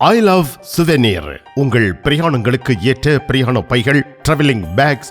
ஐ love souvenir உங்கள் பிரயாணங்களுக்கு ஏற்ற பிரயாண பைகள் travelling bags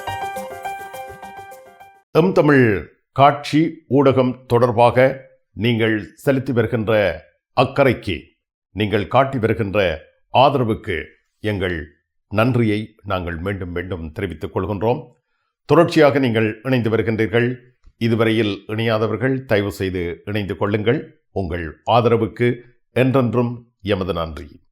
எம் தமிழ் காட்சி ஊடகம் தொடர்பாக நீங்கள் செலுத்தி வருகின்ற அக்கறைக்கு நீங்கள் காட்டி வருகின்ற ஆதரவுக்கு எங்கள் நன்றியை நாங்கள் மீண்டும் மீண்டும் தெரிவித்துக் கொள்கின்றோம். தொடர்ச்சியாக நீங்கள் இணைந்து வருகின்றீர்கள். இதுவரையில் இணையாதவர்கள் தயவு செய்து இணைந்து கொள்ளுங்கள். உங்கள் ஆதரவுக்கு என்றென்றும் எமது நன்றி.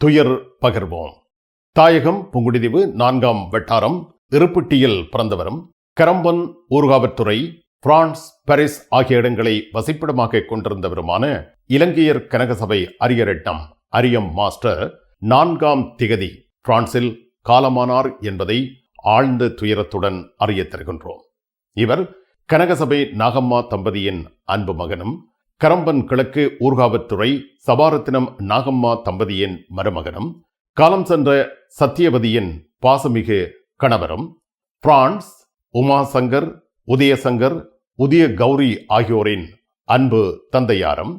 துயர் பகிர்வோம். தாயகம் புங்குடிதீவு நான்காம் வட்டாரம் இருப்புட்டியில் பிறந்தவரும் கரம்பன் ஊர்காவத்துறை பிரான்ஸ் பாரிஸ் ஆகிய இடங்களை வசிப்பிடமாக கொண்டிருந்தவருமான இலங்கையர் கனகசபை அரியரட்டம் அரியம் மாஸ்டர் நான்காம் திகதி பிரான்சில் காலமானார் என்பதை ஆழ்ந்த துயரத்துடன் அறிய தருகின்றோம். இவர் கனகசபை நாகம்மா தம்பதியின் அன்பு மகனும் கரம்பன் கிழக்கு ஊர்காவத்துறை சபாரத்தினம் நாகம்மா தம்பதியின் மருமகனும் காலம் சென்ற சத்தியவதியின் பாசமிகு கணவரும் பிரான்ஸ் உமாசங்கர் உதயசங்கர் உதய கௌரி ஆகியோரின் அன்பு தந்தையாரும்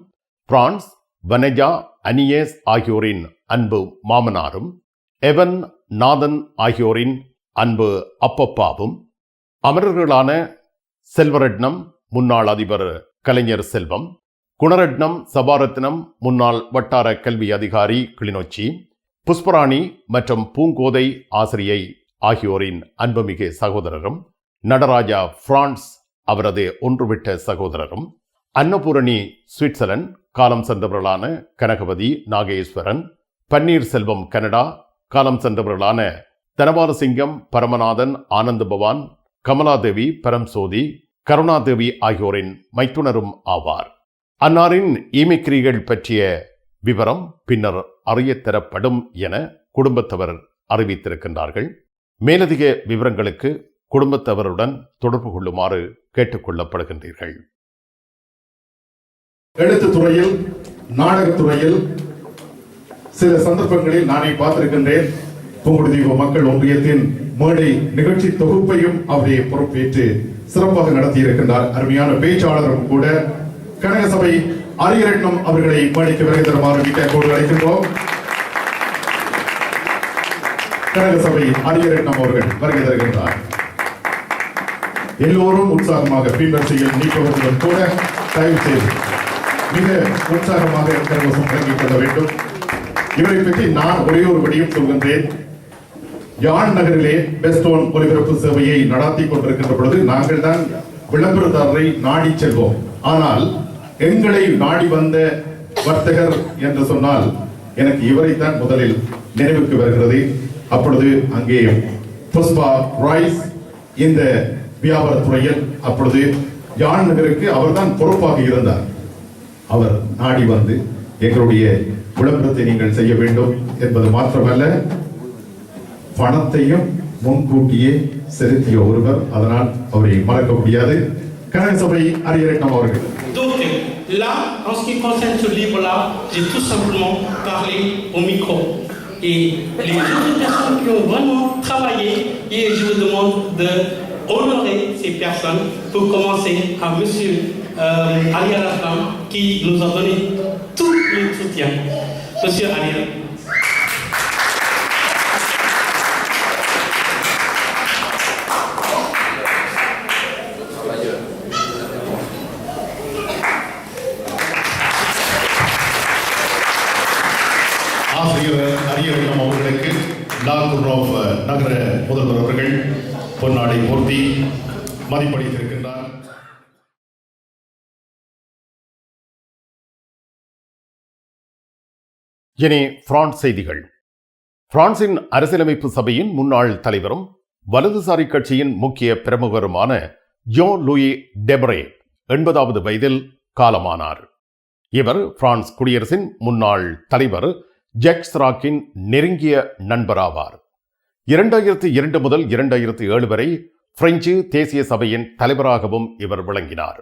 பிரான்ஸ் வனஜா அனியேஸ் ஆகியோரின் அன்பு மாமனாரும் எவன் நாதன் ஆகியோரின் அன்பு அப்பப்பாவும் அமரர்களான செல்வரட்னம் முன்னாள் அதிபர் கலைஞர் செல்வம் குணரட்னம் சபாரத்னம் முன்னாள் வட்டார கல்வி அதிகாரி கிளிநொச்சி புஷ்பராணி மற்றும் பூங்கோதை ஆசிரியை ஆகியோரின் அன்புமிகு சகோதரரும் நடராஜா பிரான்ஸ் அவரது ஒன்றுவிட்ட சகோதரரும் அன்னபூரணி சுவிட்சர்லாந்து காலம் சென்றவர்களான கனகவதி நாகேஸ்வரன் பன்னீர் செல்வம் கனடா காலம் சென்றவர்களான தனபாலசிங்கம் பரமநாதன் ஆனந்த பவான் கமலாதேவி பரம்சோதி கருணாதேவி ஆகியோரின் மைத்துனரும் ஆவார். அன்னாரின் இமிக்ரிகள் பற்றிய விவரம் பின்னர் அறியத்தரப்படும் என குடும்பத்தவர் அறிவித்திருக்கின்றார்கள். மேலதிக விவரங்களுக்கு குடும்பத்தவருடன் தொடர்பு கொள்ளுமாறு கேட்டுக்கொள்ளப்படுகின்றீர்கள் எழுத்து துறையில் நாடகத்துறையில் சில சந்தர்ப்பங்களில் நானே பார்த்திருக்கின்றேன். புங்குடுதீவு மக்கள் ஒன்றியத்தின் மேடை நிகழ்ச்சி தொகுப்பையும் அவரை பொறுப்பேற்று சிறப்பாக நடத்தியிருக்கின்றார். அருமையான பேச்சாளரும் கூட கனகசபை அரியரட்னம் அவர்களை மேடைக்கு வருகை தருமாறு மிக்க கோடு சபை கனகசபை அரியரட்னம் அவர்கள் வருகை தருகின்றார். எல்லோரும் உற்சாகமாக பின்பற்றியில் நீக்குவதுடன் கூட தயவு செய்து மிக உற்சாகமாக கரகசம் வழங்கிக் கொள்ள வேண்டும். இவரை பற்றி நான் ஒரே ஒரு வழியும் சொல்கின்றேன். யாழ் நகரிலே பெஸ்டோன் ஒலிபரப்பு சேவையை நடத்தி கொண்டிருக்கின்ற பொழுது நாங்கள் தான் விளம்பரதாரரை நாடி செல்வோம். ஆனால் எங்களை நாடி வந்த வர்த்தகர் என்று சொன்னால் எனக்கு இவரைத்தான் முதலில் நினைவுக்கு வருகிறது. அப்பொழுது அங்கே புஷ்பா ராய்ஸ் இந்த வியாபாரத் துறையில் அப்பொழுது யாழ் நகருக்கு அவர்தான் பொறுப்பாக இருந்தார். அவர் நாடி வந்து எங்களுடைய விளம்பரத்தை நீங்கள் செய்ய வேண்டும் என்பது மாத்திரமல்ல பணத்தையும் முன்கூட்டியே செலுத்திய ஒருவர் அதனால் அவரை மறக்க முடியாது. கனகசபை அரியரங்கம் அவர்கள். Là, en ce qui concerne ce livre-là, j'ai tout simplement parlé au micro. Et les autres personnes qui ont vraiment travaillé, et je vous demande de honorer ces personnes pour commencer à Monsieur euh, Ali qui nous a donné tout le soutien. Monsieur Ali லாகூர் of நகர முதல்வர் அவர்கள் பொன்னாடை போர்த்தி மதிப்பளித்திருக்கின்றார். இனி France செய்திகள். பிரான்சின் அரசியலமைப்பு சபையின் முன்னாள் தலைவரும் வலதுசாரி கட்சியின் முக்கிய பிரமுகருமான ஜோ லூயி டெபரே எண்பதாவது வயதில் காலமானார். இவர் பிரான்ஸ் குடியரசின் முன்னாள் தலைவர் ஜெக்ஸ்ராக்கின் நெருங்கிய நண்பராவார். இரண்டாயிரத்தி இரண்டு முதல் இரண்டாயிரத்தி ஏழு வரை பிரெஞ்சு தேசிய சபையின் தலைவராகவும் இவர் விளங்கினார்.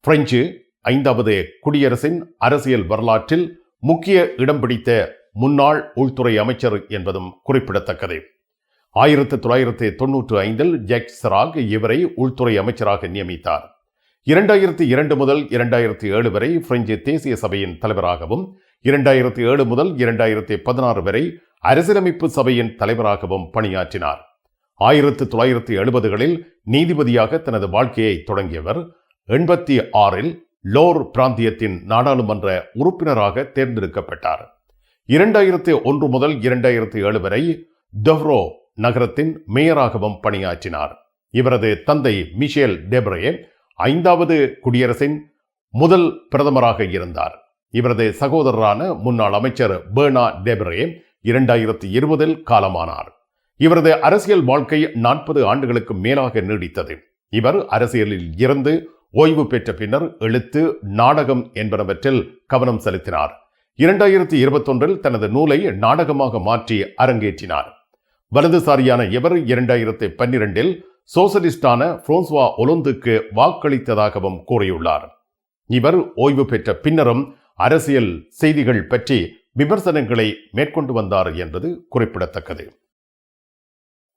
பிரெஞ்சு ஐந்தாவது குடியரசின் அரசியல் வரலாற்றில் முக்கிய இடம் பிடித்த முன்னாள் உள்துறை அமைச்சர் என்பதும் குறிப்பிடத்தக்கது. ஆயிரத்தி தொள்ளாயிரத்தி தொன்னூற்று ஐந்தில் ஜெக் சிராக் இவரை உள்துறை அமைச்சராக நியமித்தார். இரண்டாயிரத்தி இரண்டு முதல் இரண்டாயிரத்தி ஏழு வரை பிரெஞ்சு தேசிய சபையின் தலைவராகவும் இரண்டாயிரத்தி ஏழு முதல் இரண்டாயிரத்தி பதினாறு வரை அரசியலமைப்பு சபையின் தலைவராகவும் பணியாற்றினார். ஆயிரத்தி தொள்ளாயிரத்தி எழுபதுகளில் நீதிபதியாக தனது வாழ்க்கையை தொடங்கியவர் எண்பத்தி ஆறில் லோர் பிராந்தியத்தின் நாடாளுமன்ற உறுப்பினராக தேர்ந்தெடுக்கப்பட்டார். இரண்டாயிரத்தி ஒன்று முதல் இரண்டாயிரத்தி ஏழு வரை டெவ்ரோ நகரத்தின் மேயராகவும் பணியாற்றினார். இவரது தந்தை மிஷேல் டெப்ரே ஐந்தாவது குடியரசின் முதல் பிரதமராக இருந்தார். இவரது சகோதரரான முன்னாள் அமைச்சர் பேர்னா டெப்ரே இரண்டாயிரத்தி இருபதில் காலமானார். இவரது அரசியல் வாழ்க்கை நாற்பது ஆண்டுகளுக்கு மேலாக நீடித்தது. இவர் அரசியலில் இருந்து ஓய்வு பெற்ற பின்னர் எழுத்து நாடகம் என்பனவற்றில் கவனம் செலுத்தினார். இரண்டாயிரத்தி இருபத்தொன்றில் தனது நூலை நாடகமாக மாற்றி அரங்கேற்றினார். வலதுசாரியான இவர் இரண்டாயிரத்தி பன்னிரண்டில் சோசலிஸ்டான புரோன்சுவா ஒலோந்துக்கு வாக்களித்ததாகவும் கூறியுள்ளார். இவர் ஓய்வு பெற்ற பின்னரும் அரசியல் செய்திகள் பற்றி விமர்சனங்களை மேற்கொண்டு வந்தார் என்பது குறிப்பிடத்தக்கது.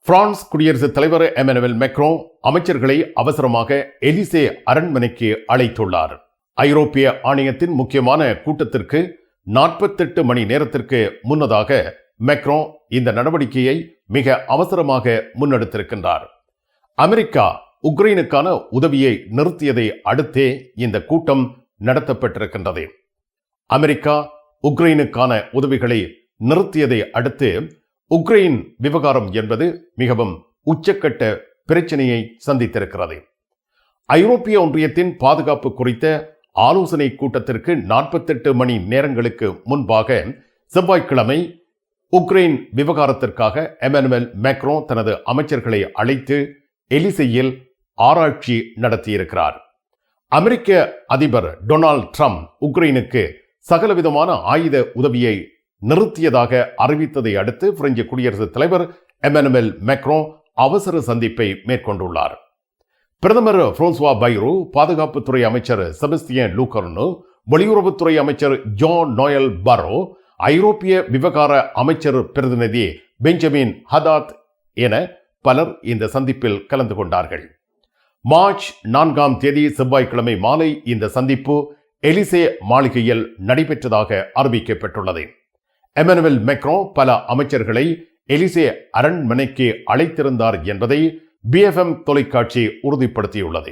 பிரான்ஸ் குடியரசுத் தலைவர் எமனுவல் மெக்ரோ அமைச்சர்களை அவசரமாக எலிசே அரண்மனைக்கு அழைத்துள்ளார். ஐரோப்பிய ஆணையத்தின் முக்கியமான கூட்டத்திற்கு நாற்பத்தெட்டு மணி நேரத்திற்கு முன்னதாக மெக்ரோ இந்த நடவடிக்கையை மிக அவசரமாக முன்னெடுத்திருக்கின்றார். அமெரிக்கா உக்ரைனுக்கான உதவியை நிறுத்தியதை அடுத்தே இந்த கூட்டம் நடத்தப்பட்டிருக்கின்றது. அமெரிக்கா உக்ரைனுக்கான உதவிகளை நிறுத்தியதை அடுத்து உக்ரைன் விவகாரம் என்பது மிகவும் உச்சக்கட்ட பிரச்சனையை சந்தித்திருக்கிறது. ஐரோப்பிய ஒன்றியத்தின் பாதுகாப்பு குறித்த ஆலோசனை கூட்டத்திற்கு நாற்பத்தெட்டு மணி நேரங்களுக்கு முன்பாக செவ்வாய்க்கிழமை உக்ரைன் விவகாரத்திற்காக எமனுவல் மேக்ரோ தனது அமைச்சர்களை அழைத்து எலிசையில் ஆராய்ச்சி நடத்தியிருக்கிறார். அமெரிக்க அதிபர் டொனால்ட் ட்ரம்ப் உக்ரைனுக்கு சகலவிதமான ஆயுத உதவியை நிறுத்தியதாக அறிவித்ததை அடுத்து பிரெஞ்சு குடியரசுத் தலைவர் எமனுவல் மெக்ரோ அவசர சந்திப்பை மேற்கொண்டுள்ளார். பிரதமர் பிரான்சுவா பைரோ பாதுகாப்புத்துறை அமைச்சர் செபஸ்தியன் லூகர்னு வெளியுறவுத்துறை அமைச்சர் ஜான் நோயல் பரோ ஐரோப்பிய விவகார அமைச்சர் பிரதிநிதி பெஞ்சமின் ஹதாத் என பலர் இந்த சந்திப்பில் கலந்து கொண்டார்கள். மார்ச் நான்காம் தேதி செவ்வாய்க்கிழமை மாலை இந்த சந்திப்பு எலிசே மாளிகையில் நடைபெற்றதாக அறிவிக்கப்பட்டுள்ளது. எமனுவல் மெக்ரோ பல அமைச்சர்களை எலிசே அரண்மனைக்கு அழைத்திருந்தார் என்பதை பிஎஃப்எம் தொலைக்காட்சி உறுதிப்படுத்தியுள்ளது.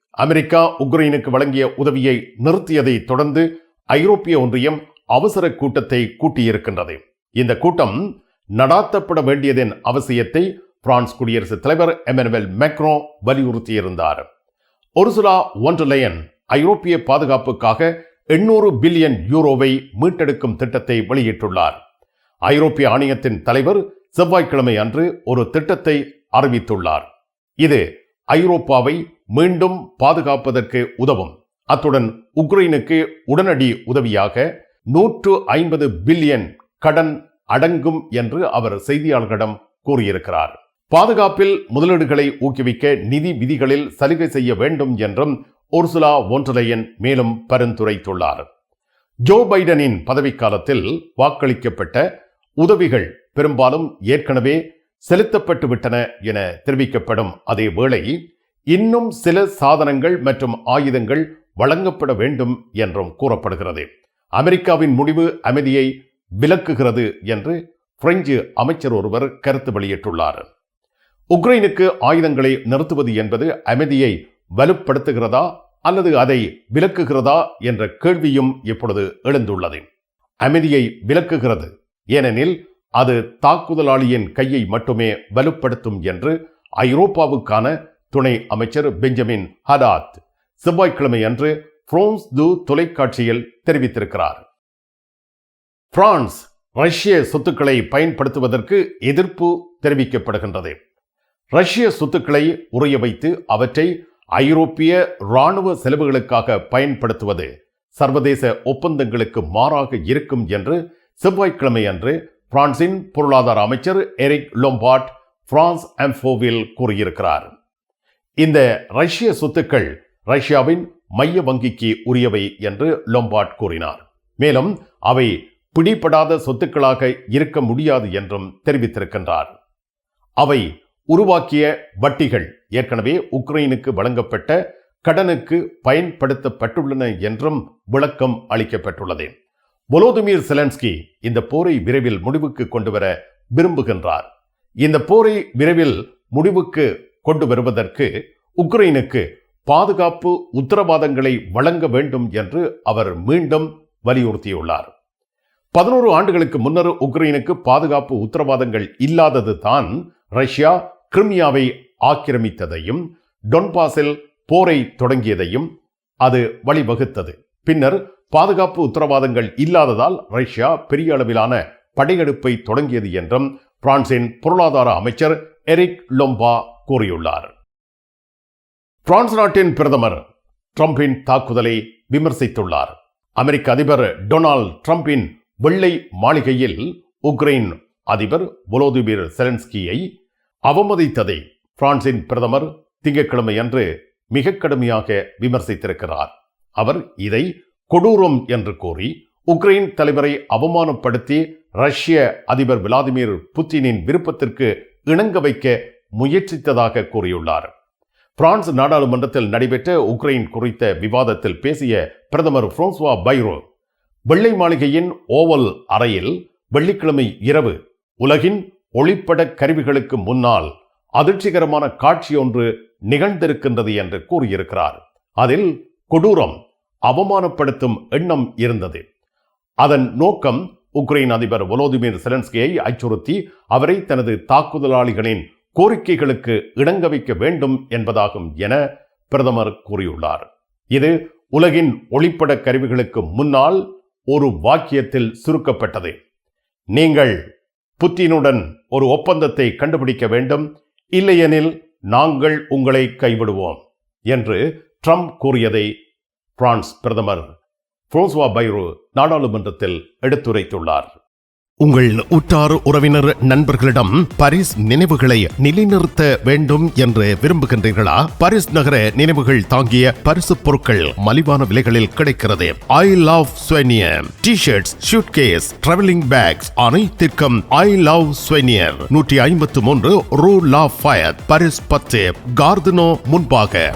அமெரிக்கா உக்ரைனுக்கு வழங்கிய உதவியை நிறுத்தியதை தொடர்ந்து ஐரோப்பிய ஒன்றியம் அவசர கூட்டத்தை கூட்டியிருக்கின்றது. இந்த கூட்டம் நடாத்தப்பட வேண்டியதன் அவசியத்தை பிரான்ஸ் குடியரசுத் தலைவர் எமனுவல் மேக்ரோ வலியுறுத்தியிருந்தார். ஒருசுலா ஒன்றலையன் ஐரோப்பிய பாதுகாப்புக்காக எண்ணூறு பில்லியன் யூரோவை மீட்டெடுக்கும் திட்டத்தை வெளியிட்டுள்ளார். ஐரோப்பிய ஆணையத்தின் தலைவர் செவ்வாய்க்கிழமை அன்று ஒரு திட்டத்தை அறிவித்துள்ளார். இது ஐரோப்பாவை மீண்டும் பாதுகாப்பதற்கு உதவும். அத்துடன் உக்ரைனுக்கு உடனடி உதவியாக நூற்று ஐம்பது பில்லியன் கடன் அடங்கும் என்று அவர் செய்தியாளர்களிடம் கூறியிருக்கிறார். பாதுகாப்பில் முதலீடுகளை ஊக்குவிக்க நிதி விதிகளில் சலுகை செய்ய வேண்டும் என்றும் ஒர்சுலா ஒன்றலையன் மேலும் பரிந்துரைத்துள்ளார். ஜோ பைடனின் பதவிக்காலத்தில் வாக்களிக்கப்பட்ட உதவிகள் பெரும்பாலும் ஏற்கனவே செலுத்தப்பட்டு விட்டன என தெரிவிக்கப்படும் அதே வேளை இன்னும் சில சாதனங்கள் மற்றும் ஆயுதங்கள் வழங்கப்பட வேண்டும் என்றும் கூறப்படுகிறது. அமெரிக்காவின் முடிவு அமைதியை விலக்குகிறது என்று பிரெஞ்சு அமைச்சர் ஒருவர் கருத்து வெளியிட்டுள்ளார். உக்ரைனுக்கு ஆயுதங்களை நிறுத்துவது என்பது அமைதியை வலுப்படுத்துகிறதா அல்லது அதை விலக்குகிறதா என்ற கேள்வியும் இப்பொழுது எழுந்துள்ளது. அமைதியை விலக்குகிறது. ஏனெனில் அது தாக்குதலாளியின் கையை மட்டுமே வலுப்படுத்தும் என்று ஐரோப்பாவுக்கான துணை அமைச்சர் பெஞ்சமின் ஹதாத். செவ்வாய்க்கிழமை அன்று பிரான்ஸ் து தொலைக்காட்சியில் தெரிவித்திருக்கிறார். பிரான்ஸ் ரஷ்ய சொத்துக்களை பயன்படுத்துவதற்கு எதிர்ப்பு தெரிவிக்கப்படுகின்றது. ரஷ்ய சொத்துக்களை உறைய வைத்து அவற்றை ஐரோப்பிய இராணுவ செலவுகளுக்காக பயன்படுத்துவது சர்வதேச ஒப்பந்தங்களுக்கு மாறாக இருக்கும் என்று செவ்வாய்க்கிழமை அன்று பிரான்சின் பொருளாதார அமைச்சர் எரிக் லொம்பாட் பிரான்ஸ் அம்ஃபோவில் கூறியிருக்கிறார். இந்த ரஷ்ய சொத்துக்கள் ரஷ்யாவின் மைய வங்கிக்கு உரியவை என்று லொம்பாட் கூறினார். மேலும் அவை பிடிபடாத சொத்துக்களாக இருக்க முடியாது என்றும் தெரிவித்திருக்கின்றார். அவை உருவாக்கிய வட்டிகள் ஏற்கனவே உக்ரைனுக்கு வழங்கப்பட்ட கடனுக்கு பயன்படுத்தப்பட்டுள்ளன என்றும் விளக்கம் அளிக்கப்பட்டுள்ளது. volodymyr செலன்ஸ்கி இந்த போரை விரைவில் முடிவுக்கு கொண்டு வர விரும்புகின்றார். இந்த போரை விரைவில் முடிவுக்கு கொண்டு வருவதற்கு உக்ரைனுக்கு பாதுகாப்பு உத்தரவாதங்களை வழங்க வேண்டும் என்று அவர் மீண்டும் வலியுறுத்தியுள்ளார். பதினோரு ஆண்டுகளுக்கு முன்னர் உக்ரைனுக்கு பாதுகாப்பு உத்தரவாதங்கள் இல்லாதது தான் ரஷ்யா கிரிமியாவை ஆக்கிரமித்ததையும் டொன்பாஸில் போரை தொடங்கியதையும் அது வழிவகுத்தது. பின்னர் பாதுகாப்பு உத்தரவாதங்கள் இல்லாததால் ரஷ்யா பெரிய அளவிலான படையெடுப்பை தொடங்கியது என்றும் பிரான்சின் பொருளாதார அமைச்சர் எரிக் லொம்பா கூறியுள்ளார். பிரான்ஸ் நாட்டின் பிரதமர் ட்ரம்பின் தாக்குதலை விமர்சித்துள்ளார். அமெரிக்க அதிபர் டொனால்ட் ட்ரம்பின் வெள்ளை மாளிகையில் உக்ரைன் அதிபர் volodymyr செலன்ஸ்கியை அவமதித்ததை பிரான்சின் பிரதமர் திங்கட்கிழமை அன்று மிக கடுமையாக விமர்சித்திருக்கிறார். அவர் இதை கொடூரம் என்று கூறி உக்ரைன் தலைவரை அவமானப்படுத்தி ரஷ்ய அதிபர் விளாடிமிர் புட்டினின் விருப்பத்திற்கு இணங்க வைக்க முயற்சித்ததாக கூறியுள்ளார். பிரான்ஸ் நாடாளுமன்றத்தில் நடைபெற்ற உக்ரைன் குறித்த விவாதத்தில் பேசிய பிரதமர் பிரான்சுவா பைரோ வெள்ளை மாளிகையின் ஓவல் அறையில் வெள்ளிக்கிழமை இரவு உலகின் ஒளிப்பட கருவிகளுக்கு முன்னால் அதிர்ச்சிகரமான காட்சி ஒன்று நிகழ்ந்திருக்கின்றது என்று கூறியிருக்கிறார். அதில் கொடூரம் அவமானப்படுத்தும் எண்ணம் இருந்தது. அதன் நோக்கம் உக்ரைன் அதிபர் வொலோதிமிர் செலன்ஸ்கியை அச்சுறுத்தி அவரை தனது தாக்குதலாளிகளின் கோரிக்கைகளுக்கு இடங்க வைக்க வேண்டும் என்பதாகும் என பிரதமர் கூறியுள்ளார். இது உலகின் ஒளிப்பட கருவிகளுக்கு முன்னால் ஒரு வாக்கியத்தில் சுருக்கப்பட்டது. நீங்கள் புத்தினுடன் ஒரு ஒப்பந்தத்தை கண்டுபிடிக்க வேண்டும். இல்லையெனில் நாங்கள் உங்களை கைவிடுவோம் என்று ட்ரம்ப் கூறியதை பிரான்ஸ் பிரதமர் புரோஸ்வா பைரோ நாடாளுமன்றத்தில் எடுத்துரைத்துள்ளார். உங்கள் உற்றார் உறவினர் நண்பர்களிடம் பரிஸ் நினைவுகளை நிலைநிறுத்த வேண்டும் என்று விரும்புகின்றீர்களா? பரிஸ் நகர நினைவுகள் தாங்கிய பரிசு பொருட்கள் மலிவான விலைகளில் கிடைக்கிறது. I love souvenir T shirts suitcase travelling bags அனைத்திற்கும் ஐ லவ் ஸ்வெனியர் நூற்றி ஐம்பத்து மூன்று ரூ லா ஃபயர் பாரிஸ் பத்து கார்தனோ முன்பாக.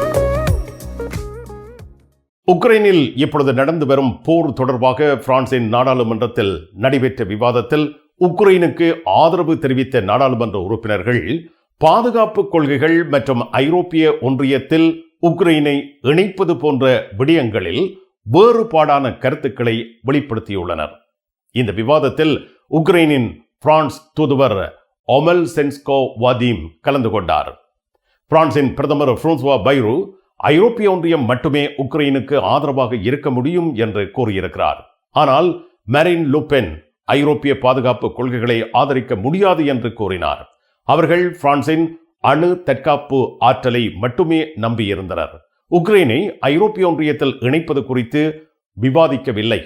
உக்ரைனில் இப்பொழுது நடந்து வரும் போர் தொடர்பாக பிரான்சின் நாடாளுமன்றத்தில் நடைபெற்ற விவாதத்தில் உக்ரைனுக்கு ஆதரவு தெரிவித்த நாடாளுமன்ற உறுப்பினர்கள் பாதுகாப்பு கொள்கைகள் மற்றும் ஐரோப்பிய ஒன்றியத்தில் உக்ரைனை இணைப்பது போன்ற விடயங்களில் வேறுபாடான கருத்துக்களை வெளிப்படுத்தியுள்ளனர். இந்த விவாதத்தில் உக்ரைனின் பிரான்ஸ் தூதுவர் ஒமல் சென்ஸ்கோ வாதீம் கலந்து கொண்டார். பிரான்சின் பிரதமர் பிரான்சுவா பைரு ஐரோப்பிய ஒன்றியம் மட்டுமே உக்ரைனுக்கு ஆதரவாக இருக்க முடியும் என்று கூறியிருக்கிறார். ஆனால் மெரின் லுபென் ஐரோப்பிய பாதுகாப்பு கொள்கைகளை ஆதரிக்க முடியாது என்று கூறினார். அவர்கள் பிரான்சின் அணு தற்காப்பு ஆற்றலை மட்டுமே நம்பியிருந்தனர். உக்ரைனை ஐரோப்பிய ஒன்றியத்தில் இணைப்பது குறித்து விவாதிக்கவில்லை.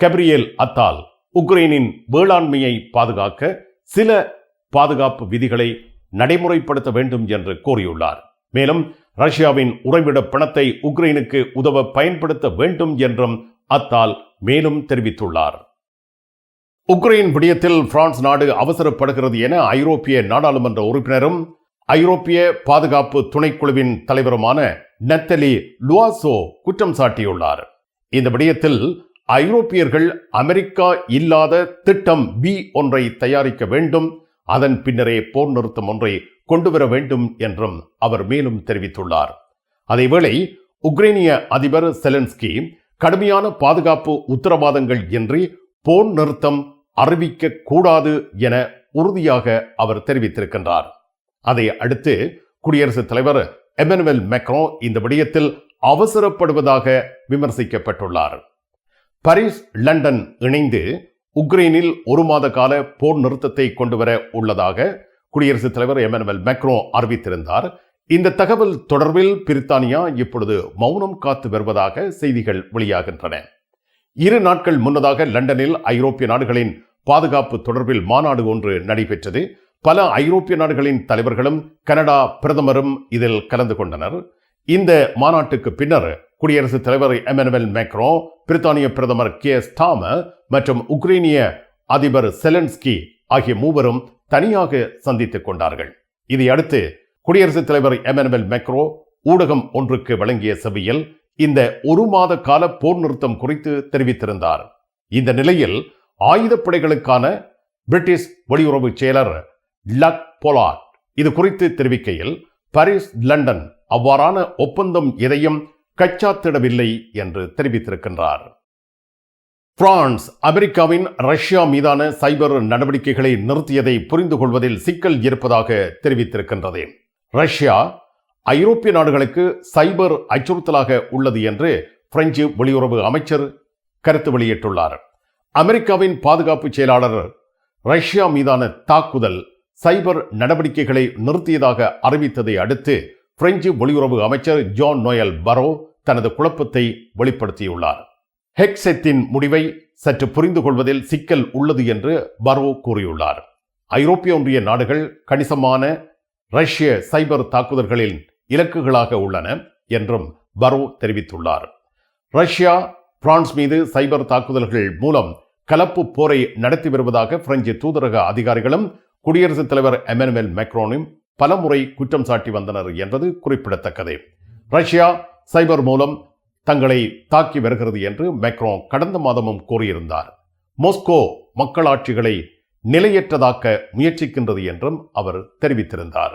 கெப்ரியல் அத்தால் உக்ரைனின் வேளாண்மையை பாதுகாக்க சில பாதுகாப்பு விதிகளை நடைமுறைப்படுத்த வேண்டும் என்று கூறியுள்ளார். மேலும் ரஷ்யாவின் உறைவிட பணத்தை உக்ரைனுக்கு உதவ பயன்படுத்த வேண்டும் என்றும் அத்தால் மேலும் தெரிவித்துள்ளார். உக்ரைன் விடயத்தில் பிரான்ஸ் நாடு அவசரப்படுகிறது என ஐரோப்பிய நாடாளுமன்ற உறுப்பினரும் ஐரோப்பிய பாதுகாப்பு துணைக்குழுவின் தலைவருமான நத்தலி லுவாசோ குற்றம் சாட்டியுள்ளார். இந்த விடயத்தில் ஐரோப்பியர்கள் அமெரிக்கா இல்லாத திட்டம் பி ஒன்றை தயாரிக்க வேண்டும் அதன் பின்னரே போர் நிறுத்தம் ஒன்றை கொண்டுவர வேண்டும் என்றும் அவர் மேலும் தெரிவித்துள்ளார். அதேவேளை உக்ரைனிய அதிபர் செலன்ஸ்கி கடுமையான பாதுகாப்பு உத்தரவாதங்கள் இன்றி போர் நிறுத்தம் அறிவிக்க கூடாது என உறுதியாக அவர் தெரிவித்திருக்கின்றார். அதை அடுத்து குடியரசுத் தலைவர் எமனுவல் மெக்ரோ இந்த விடயத்தில் அவசரப்படுவதாக விமர்சிக்கப்பட்டுள்ளார். பாரிஸ் லண்டன் இணைந்து உக்ரைனில் ஒரு மாத கால போர் நிறுத்தத்தை கொண்டுவர உள்ளதாக குடியரசுத் தலைவர் எமனுவல் மெக்ரோ அறிவித்திருந்தார். இந்த தகவல் தொடர்பில் பிரித்தானியா இப்பொழுது மௌனம் காத்து வருவதாக செய்திகள் வெளியாகின்றன. இரு நாட்கள் முன்னதாக லண்டனில் ஐரோப்பிய நாடுகளின் பாதுகாப்பு தொடர்பில் மாநாடு ஒன்று நடைபெற்றது. பல ஐரோப்பிய நாடுகளின் தலைவர்களும் கனடா பிரதமரும் இதில் கலந்து கொண்டனர். இந்த மாநாட்டுக்கு பின்னர் குடியரசுத் தலைவர் எமனுவல் மேக்ரோ பிரித்தானிய பிரதமர் கே. ஸ்டாமர் மற்றும் உக்ரைனிய அதிபர் செலன்ஸ்கி ஆகிய மூவரும் தனியாக சந்தித்துக் கொண்டார்கள். இதை அடுத்து குடியரசுத் தலைவர் எமனுவல் மேக்ரோ ஊடகம் ஒன்றுக்கு வழங்கிய செவியில் இந்த ஒரு மாத கால போர் நிறுத்தம் குறித்து தெரிவித்திருந்தார். இந்த நிலையில் ஆயுதப்படைகளுக்கான பிரிட்டிஷ் வெளியுறவு செயலர் லக் பொலாட் இது குறித்து தெரிவிக்கையில் பாரிஸ் லண்டன் அவ்வாறான ஒப்பந்தம் எதையும் கச்சாத்திடவில்லை என்று தெரிவித்திருக்கின்றார். பிரான்ஸ் அமெரிக்காவின் ரஷ்யா மீதான சைபர் நடவடிக்கைகளை நிறுத்தியதை புரிந்து கொள்வதில் சிக்கல் இருப்பதாக தெரிவித்திருக்கின்றது. ரஷ்யா ஐரோப்பிய நாடுகளுக்கு சைபர் அச்சுறுத்தலாக உள்ளது என்று பிரெஞ்சு வெளியுறவு அமைச்சர் கருத்து வெளியிட்டுள்ளார். அமெரிக்காவின் பாதுகாப்பு செயலாளர் ரஷ்யா மீதான தாக்குதல் சைபர் நடவடிக்கைகளை நிறுத்தியதாக அறிவித்ததை அடுத்து பிரெஞ்சு வெளியுறவு அமைச்சர் ஜான் நோயல் பரோ தனது குழப்பத்தை வெளிப்படுத்தியுள்ளார். ஹெக்செத்தின் முடிவை சற்று புரிந்து கொள்வதில் சிக்கல் உள்ளது என்று பரோ கூறியுள்ளார். ஐரோப்பிய ஒன்றிய நாடுகள் கணிசமான ரஷ்ய சைபர் தாக்குதல்களின் இலக்குகளாக உள்ளன என்றும் பரோ தெரிவித்துள்ளார். ரஷ்யா பிரான்ஸ் மீது சைபர் தாக்குதல்கள் மூலம் கலப்பு போரை நடத்தி வருவதாக பிரெஞ்சு தூதரக அதிகாரிகளும் குடியரசுத் தலைவர் எமனுவேல் மேக்ரோனும் பலமுறை குற்றம் சாட்டி வந்தனர் என்பது குறிப்பிடத்தக்கது. ரஷ்யா சைபர் மூலம் தங்களை தாக்கி வருகிறது என்று மேக்ரோ கடந்த மாதமும் கூறியிருந்தார். மோஸ்கோ மக்களாட்சிகளை நிலையற்றதாக்க முயற்சிக்கின்றது என்றும் அவர் தெரிவித்திருந்தார்.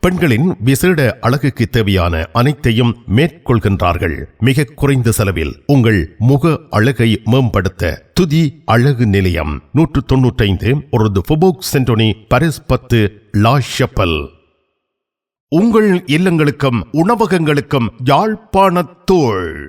பெண்களின் விசேட அழகுக்கு தேவையான அனைத்தையும் மேற்கொள்கின்றார்கள். மிக குறைந்த செலவில் உங்கள் முக அழகை மேம்படுத்த துதி அழகு நிலையம் நூற்று தொன்னூற்றைந்து ஒரு ஃபுபோக் சென்டோனி பரிஸ் பத்து லா ஷப்பல். உங்கள் இல்லங்களுக்கும் உணவகங்களுக்கும் யாழ்ப்பாணத்தோள்